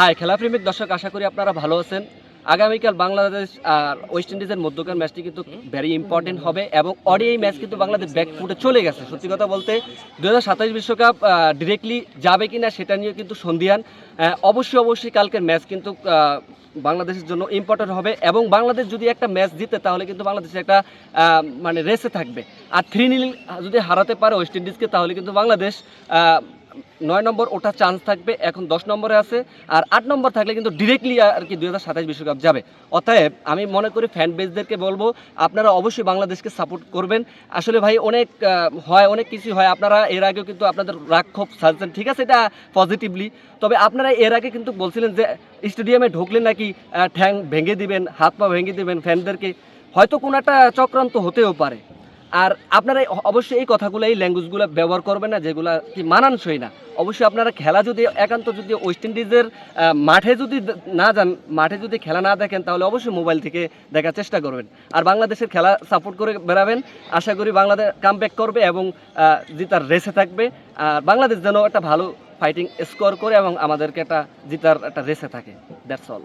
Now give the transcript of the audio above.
High খেলাপ্রেমিক দর্শক, আশা করি আপনারা ভালো আছেন। আগামীকাল বাংলাদেশ আর ওয়েস্ট ইন্ডিজের মধ্যকার ম্যাচটি কিন্তু ভেরি ইম্পর্টেন্ট হবে এবং অডি এই ম্যাচ কিন্তু বাংলাদেশ ব্যাক ফুটে চলে গেছে। সত্যি কথা বলতে দু বিশ্বকাপ ডিরেক্টলি যাবে কি না সেটা নিয়ে কিন্তু সন্ধিয়ান অবশ্যই অবশ্যই কালকের ম্যাচ কিন্তু বাংলাদেশের জন্য ইম্পর্টেন্ট হবে এবং বাংলাদেশ যদি একটা ম্যাচ জিতে, তাহলে কিন্তু বাংলাদেশ একটা মানে রেসে থাকবে। আর থ্রি নীল যদি হারাতে পারে ওয়েস্ট ইন্ডিজকে তাহলে কিন্তু বাংলাদেশ নয় নম্বর ওঠার চান্স থাকবে, এখন দশ নম্বরে আছে, আর আট নম্বর থাকলে কিন্তু ডিরেক্টলি আর কি দুই হাজার বিশ্বকাপ যাবে। অতএব আমি মনে করি ফ্যান বেসদেরকে বলব, আপনারা অবশ্যই বাংলাদেশকে সাপোর্ট করবেন। আসলে ভাই অনেক হয়, অনেক কিছু হয়। আপনারা এর আগেও কিন্তু আপনাদের রাগ ক্ষোভ সাজছেন ঠিক আছে? এটা পজিটিভলি তবে আপনারা এর আগে কিন্তু বলছিলেন যে স্টেডিয়ামে ঢুকলে নাকি ঠ্যাং ভেঙে দিবেন, হাত পা ভেঙে দিবেন ফ্যানদেরকে হয়তো কোনো একটা চক্রান্ত হতেও পারে। আর আপনারা অবশ্যই এই কথাগুলো, এই ল্যাঙ্গুয়েজগুলো ব্যবহার করবেন না, যেগুলো কি মানানসই না। অবশ্যই আপনারা খেলা যদি একান্ত যদি ওয়েস্ট ইন্ডিজের মাঠে যদি না যান, মাঠে যদি খেলা না দেখেন, তাহলে অবশ্যই মোবাইল থেকে দেখার চেষ্টা করবেন। আর বাংলাদেশের খেলা সাপোর্ট করে বেরাবেন আশা করি বাংলাদেশ কাম করবে এবং জিতার রেসে থাকবে। আর বাংলাদেশ যেন একটা ভালো ফাইটিং স্কোর করে এবং আমাদেরকে একটা জিতার একটা রেসে থাকে। That's all